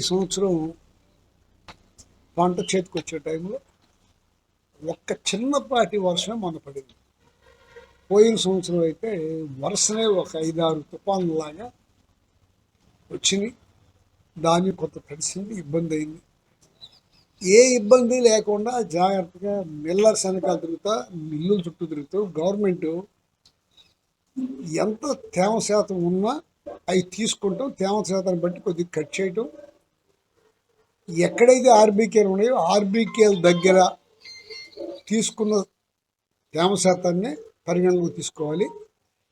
ఈ సంవత్సరం పంట చేతికి వచ్చే టైంలో ఒక్క చిన్నపాటి వర్షం మన పడింది. పోయిన సంవత్సరం అయితే వరుసనే ఒక ఐదారు తుఫాన్లాగా వచ్చింది. దాన్ని కొంత తడిసింది ఇబ్బంది అయింది. ఏ ఇబ్బంది లేకుండా జాగ్రత్తగా మిల్లర్ వెనకాల తిరుగుతా మిల్లుల చుట్టూ తిరుగుతూ గవర్నమెంట్ ఎంత తేమ శాతం ఉన్నా అవి తీసుకుంటాం. తేమ శాతాన్ని బట్టి కొద్దిగా కట్ చేయటం. ఎక్కడైతే ఆర్బీకేలు ఉన్నాయో ఆర్బీకేల దగ్గర తీసుకున్న తేమ శాతాన్ని పరిగణలోకి తీసుకోవాలి.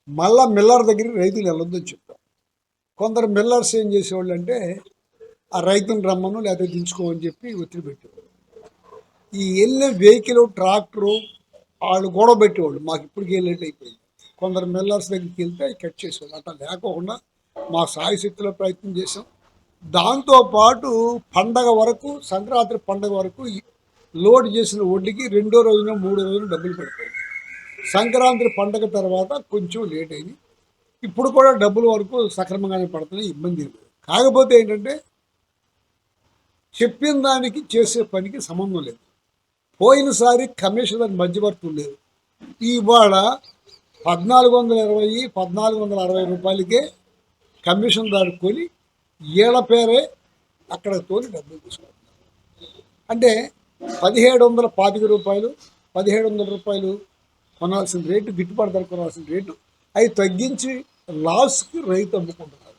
మళ్ళా మిల్లర్ దగ్గర రైతులు వెళ్ళొద్దని చెప్తాం. కొందరు మిల్లర్స్ ఏం చేసేవాళ్ళు అంటే ఆ రైతుని రమ్మను లేకపోతే దించుకోమని చెప్పి ఒత్తిడి పెట్టేవాళ్ళు. ఈ వెళ్ళిన వెహికల్ ట్రాక్టరు వాళ్ళు గొడవ పెట్టేవాళ్ళు. మాకు ఇప్పటికి వెళ్ళేట్ అయిపోయింది. కొందరు మిల్లర్స్ దగ్గరికి వెళ్తే కట్ చేసేవాళ్ళు. అట్లా లేకోకుండా మా సాయశక్తిలో ప్రయత్నం చేసాం దాంతోపాటు పండగ వరకు సంక్రాంతి పండగ వరకు లోడ్ చేసిన వడ్డీకి రెండో రోజున మూడో రోజున డబ్బులు పడిపోయింది సంక్రాంతి పండగ తర్వాత కొంచెం లేట్ అయింది. ఇప్పుడు కూడా డబ్బుల వరకు సక్రమంగానే పడుతున్నాయి ఇబ్బంది లేదు. కాకపోతే ఏంటంటే చెప్పిన దానికి చేసే పనికి సంబంధం లేదు. పోయినసారి కమిషనర్ మధ్యవర్తులు ఉండేది ఇవాళ పద్నాలుగు వందల ఇరవై పద్నాలుగు వందల అరవై రూపాయలకే కమిషన్ దాడుకొని ఏళ్ళ పేరే అక్కడ తోలి డబ్బులు తీసుకుంటున్నారు. అంటే పదిహేడు వందల పాతిక రూపాయలు పదిహేడు వందల రూపాయలు కొనాల్సిన రేటు గిట్టుబాటు ధర కొనాల్సిన రేటు అవి తగ్గించి లాస్కి రైతు అమ్ముకుంటున్నారు.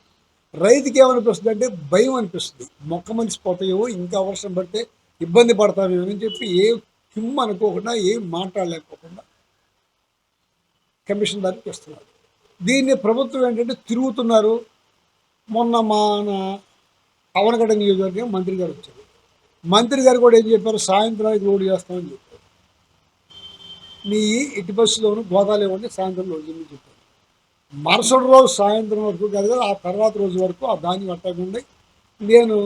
రైతుకి ఏమనిపిస్తుంది అంటే భయం అనిపిస్తుంది. మొక్క మనిషి పోతాయో ఇంకా వర్షం పడితే ఇబ్బంది పడతామేమో అని చెప్పి ఏ కిమ్ అనుకోకుండా ఏం మాట్లాడలేకపోకుండా కమిషన్ దానికి వస్తున్నారు. దీన్ని ప్రభుత్వం ఏంటంటే తిరుగుతున్నారు. మొన్న మన పవనగడ నియోజకవర్గం మంత్రి గారు వచ్చారు. మంత్రి గారు కూడా ఏం చెప్పారు? సాయంత్రానికి లోడ్ చేస్తామని చెప్పారు. మీ ఇటు బస్సులోను గోదావరి ఇవ్వండి సాయంత్రం లోడ్ చేయమని చెప్పారు. మరుసటి రోజు సాయంత్రం వరకు కాదు కదా ఆ తర్వాత రోజు వరకు ఆ ధాన్యం అట్టకుండా నేను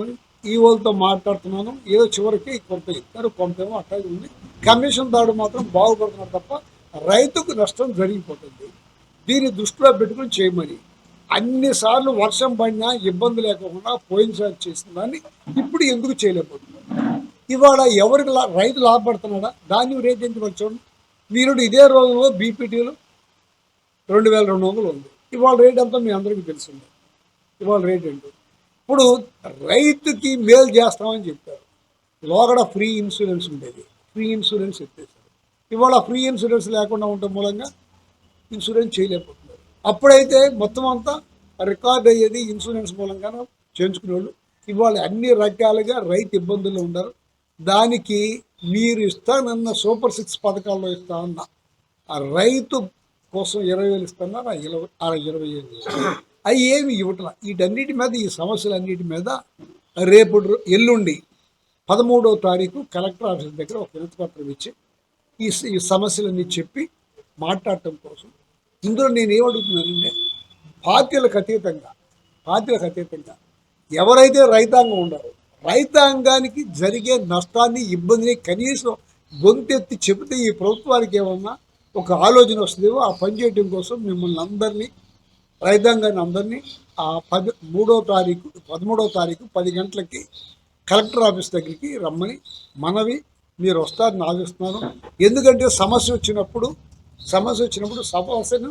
ఈ వాళ్ళతో మాట్లాడుతున్నాను. ఏదో చివరికి కొంత ఇస్తారు కొంతేమో అట్టాగే ఉంది. కమిషన్ దాడు మాత్రం బాగుపడుతున్నారు తప్ప రైతుకు నష్టం జరిగిపోతుంది. దీన్ని దృష్టిలో పెట్టుకుని చేయమని అన్నిసార్లు వర్షం పడినా ఇబ్బంది లేకుండా పోయినసారి చేసిన దాన్ని ఇప్పుడు ఎందుకు చేయలేకపోతున్నారు ఇవాళ ఎవరికి లా రైతు లాభపడుతున్నాడా? దాన్ని రేట్ ఎందుకు వచ్చాడు మీరు ఇదే రోజులో బీపీటీలు రెండు వేల రెండు వందలు ఉంది. ఇవాళ రేట్ అంతా మీ అందరికీ తెలిసిందే. ఇవాళ రేట్ ఏంటి? ఇప్పుడు రైతుకి మేలు చేస్తామని చెప్పారు. లోగడ ఫ్రీ ఇన్సూరెన్స్ ఉండేది. ఫ్రీ ఇన్సూరెన్స్ ఎత్తేసారు ఇవాళ ఫ్రీ ఇన్సూరెన్స్ లేకుండా ఉండటం మూలంగా ఇన్సూరెన్స్ చేయలేకపోతుంది అప్పుడైతే మొత్తం అంతా రికార్డ్ అయ్యేది ఇన్సూరెన్స్ మూలంగానే చేయించుకునేవాళ్ళు. ఇవాళ అన్ని రకాలుగా రైతు ఇబ్బందులు ఉండరు దానికి మీరు ఇస్తానన్న సూపర్ సిక్స్ పథకాల్లో ఇస్తానన్న ఆ రైతు కోసం ఇరవై వేలు ఇస్తున్నారు ఇరవై ఇరవై ఏళ్ళు అవి ఏమి ఇవ్వట్ల? వీటన్నిటి మీద ఈ సమస్యలన్నిటి మీద రేపు ఎల్లుండి పదమూడవ తారీఖు కలెక్టర్ ఆఫీస్ దగ్గర ఒక వినతిపత్రం ఇచ్చి ఈ సమస్యలన్నీ చెప్పి మాట్లాడటం కోసం ఇందులో నేను ఏమడుగుతున్నానంటే పార్టీలకు అతీతంగా పార్టీలకు అతీతంగా ఎవరైతే రైతాంగం ఉన్నారో రైతాంగానికి జరిగే నష్టాన్ని ఇబ్బందిని కనీసం గొంతెత్తి చెబితే ఈ ప్రభుత్వానికి ఏమన్నా ఒక ఆలోచన వస్తుందేమో ఆ పని చేయడం కోసం మిమ్మల్ని అందరినీ రైతాంగాన్ని అందరినీ ఆ పది మూడో తారీఖు పదమూడో తారీఖు పది గంటలకి కలెక్టర్ ఆఫీస్ దగ్గరికి రమ్మని మనవి మీరు వస్తారని ఆశిస్తున్నాను ఎందుకంటే సమస్య వచ్చినప్పుడు సమస్య వచ్చినప్పుడు సమస్యను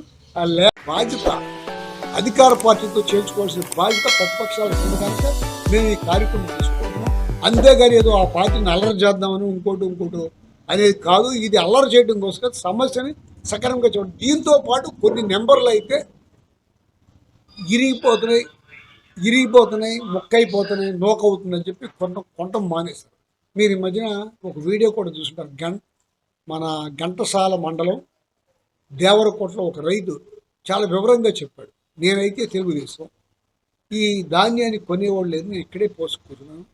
లే బాధ్యత అధికార పార్టీతో చేర్చుకోవాల్సిన బాధ్యత ప్రతిపక్షాలు ఉంది కనుక మేము ఈ కార్యక్రమం తీసుకుంటున్నాం. అంతేగాని ఏదో ఆ పార్టీని అల్లరి చేద్దామని ఇంకోటి ఇంకోటి అనేది కాదు. ఇది అల్లరి చేయడం కోసం సమస్యని సక్రమంగా చూడండి. దీంతో పాటు కొన్ని నెంబర్లు అయితే ఇరిగిపోతున్నాయి ఇరిగిపోతున్నాయి మొక్కైపోతున్నాయి నోకవుతుందని చెప్పి కొంట కొంటం మానేశారు. మీరు ఈ మధ్యన ఒక వీడియో కూడా చూసుకుంటారు గం మన ఘంటసాల మండలం దేవరకోటలో ఒక రైతు చాలా వివరంగా చెప్పాడు. నేనైతే తెలుగుదేశం. ఈ ధాన్యాన్ని కొనేవాళ్ళు లేదు నేను ఇక్కడే పోసుకుంటున్నాను.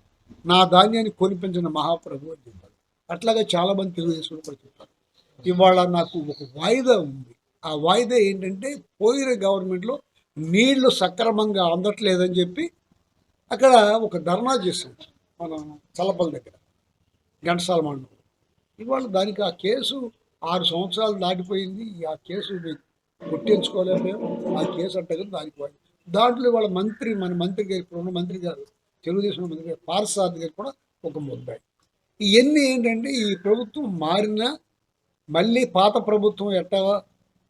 నా ధాన్యాన్ని కొనిపించిన మహాప్రభు అని చెప్పాడు. అట్లాగే చాలామంది తెలుగుదేశం కూడా చెప్పారు. ఇవాళ నాకు ఒక వాయిదా ఉంది. ఆ వాయిదా ఏంటంటే పోయిన గవర్నమెంట్లో నీళ్ళు సక్రమంగా అందట్లేదని చెప్పి అక్కడ ఒక ధర్నా చేశాం మనం చల్లపల్లి దగ్గర ఘంటసాల మండలం ఇవాళ దానికి ఆ కేసు ఆరు సంవత్సరాలు దాటిపోయింది. ఆ కేసు గుర్తించుకోలేము ఆ కేసు అంటగా దాటిపోయింది దాంట్లో వాళ్ళ మంత్రి మన మంత్రి గారు ఇప్పుడు ఉన్న మంత్రి గారు తెలుగుదేశం మంత్రి పార్సారథి గారు కూడా ఒక ముద్దాయి. ఇవన్నీ ఏంటంటే ఈ ప్రభుత్వం మారిన మళ్ళీ పాత ప్రభుత్వం ఎట్టా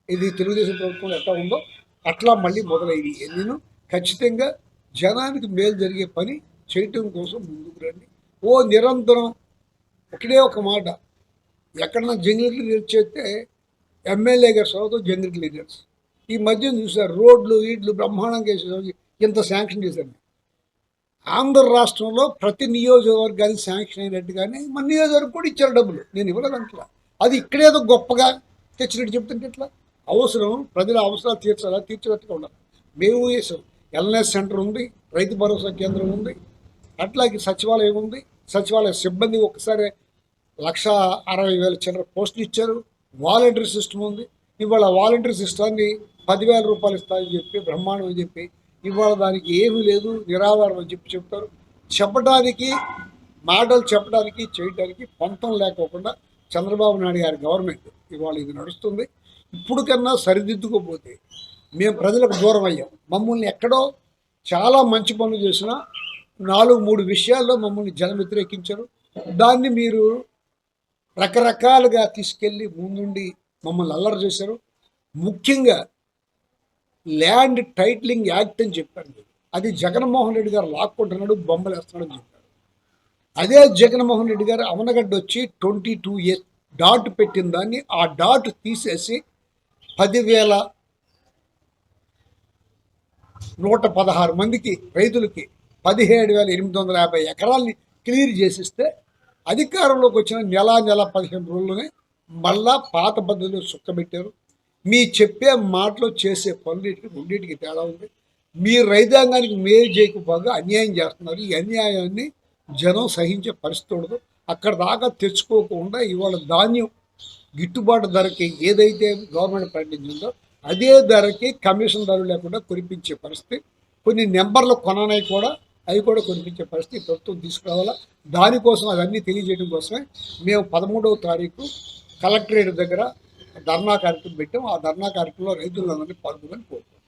ఇది తెలుగుదేశం ప్రభుత్వం ఎట్టా ఉందో అట్లా మళ్ళీ మొదలైంది. నేను ఖచ్చితంగా జనానికి మేలు జరిగే పని చేయటం కోసం ముందుకు రండి. ఓ నిరంతరం ఒకటే ఒక మాట ఎక్కడన్నా జంగిల్ లీడర్స్ చేస్తే ఎమ్మెల్యే గారు చదువుతూ జంగిల్ లీడర్స్. ఈ మధ్య చూసారు రోడ్లు వీడ్లు బ్రహ్మాండంగా వేసేసరికి ఇంత శాంక్షన్ చేశారు. ఆంధ్ర రాష్ట్రంలో ప్రతి నియోజకవర్గానికి శాంక్షన్ అయినట్టు కానీ మన నియోజకవర్గం కూడా ఇచ్చారు డబ్బులు. నేను ఇవ్వలేదంటలా అది ఇక్కడేదో గొప్పగా తెచ్చినట్టు చెప్తుంటే ఎట్లా? అవసరం ప్రజల అవసరాలు తీర్చాలా? తీర్చినట్టుగా ఉండాలి. మేము చేసాం. ఎల్ఎస్ సెంటర్ ఉంది రైతు భరోసా కేంద్రం ఉంది అట్లాగే సచివాలయం ఉంది. సచివాలయ సిబ్బంది ఒకసారి లక్ష అరవై వేల చిల్లర పోస్టులు ఇచ్చారు. వాలంటరీ సిస్టమ్ ఉంది. ఇవాళ వాలంటరీ సిస్టాన్ని పదివేల రూపాయలు ఇస్తాయని చెప్పి బ్రహ్మాండం అని చెప్పి ఇవాళ దానికి ఏమీ లేదు నిరాధారం అని చెప్పి చెప్తారు. చెప్పడానికి మాటలు చెప్పడానికి చేయడానికి పంతం లేకోకుండా చంద్రబాబు నాయుడు గారి గవర్నమెంట్ ఇవాళ ఇది నడుస్తుంది. ఇప్పుడు కన్నా సరిదిద్దుకోపోతే మేము ప్రజలకు దూరం అయ్యాం. మమ్మల్ని ఎక్కడో చాలా మంచి పనులు చేసినా నాలుగు మూడు విషయాల్లో మమ్మల్ని జనం వ్యతిరేకించారు దాన్ని మీరు రకరకాలుగా తీసుకెళ్ళి ముందుండి మమ్మల్ని అల్లరి చేశారు. ముఖ్యంగా ల్యాండ్ టైటిలింగ్ యాక్ట్ అని చెప్పారు అది జగన్మోహన్ రెడ్డి గారు లాక్కుంటున్నాడు బొమ్మలు వేస్తున్నాడని చెప్పాడు అదే జగన్మోహన్ రెడ్డి గారు అవనగడ్డ వచ్చి ట్వంటీ టూ ఇయర్స్ డాట్ పెట్టిన దాన్ని ఆ డాట్ తీసేసి పదివేల నూట పదహారు మందికి రైతులకి పదిహేడు వేల ఎనిమిది వందల యాభై ఎకరాల్ని క్లియర్ చేసిస్తే అధికారంలోకి వచ్చిన నెల నెల పదిహేను రోజుల్లోనే మళ్ళా పాత పద్ధతిలో సుక్కబెట్టారు మీ చెప్పే మాటలు చేసే పనులకి రెండింటికి తేడా ఉంది. మీ రైతాంగానికి మేలు చేయకపోగా అన్యాయం చేస్తున్నారు. ఈ అన్యాయాన్ని జనం సహించే పరిస్థితి ఉండదు. అక్కడ దాకా తెచ్చుకోకుండా ఇవాళ ధాన్యం గిట్టుబాటు ధరకి ఏదైతే గవర్నమెంట్ ప్రకటించిందో అదే ధరకి కమిషన్ ధరలు లేకుండా కురిపించే పరిస్థితి. కొన్ని నెంబర్లు కొననవి కూడా. అవి కూడా కొనిపించే పరిస్థితి ప్రభుత్వం తీసుకురావాలా? దానికోసం అవన్నీ తెలియజేయడం కోసమే మేము పదమూడవ తారీఖు కలెక్టరేట్ దగ్గర ధర్నా కార్యక్రమం పెట్టాం. ఆ ధర్నా కార్యక్రమంలో రైతులందరినీ పాల్గొనని కోరుతున్నాం.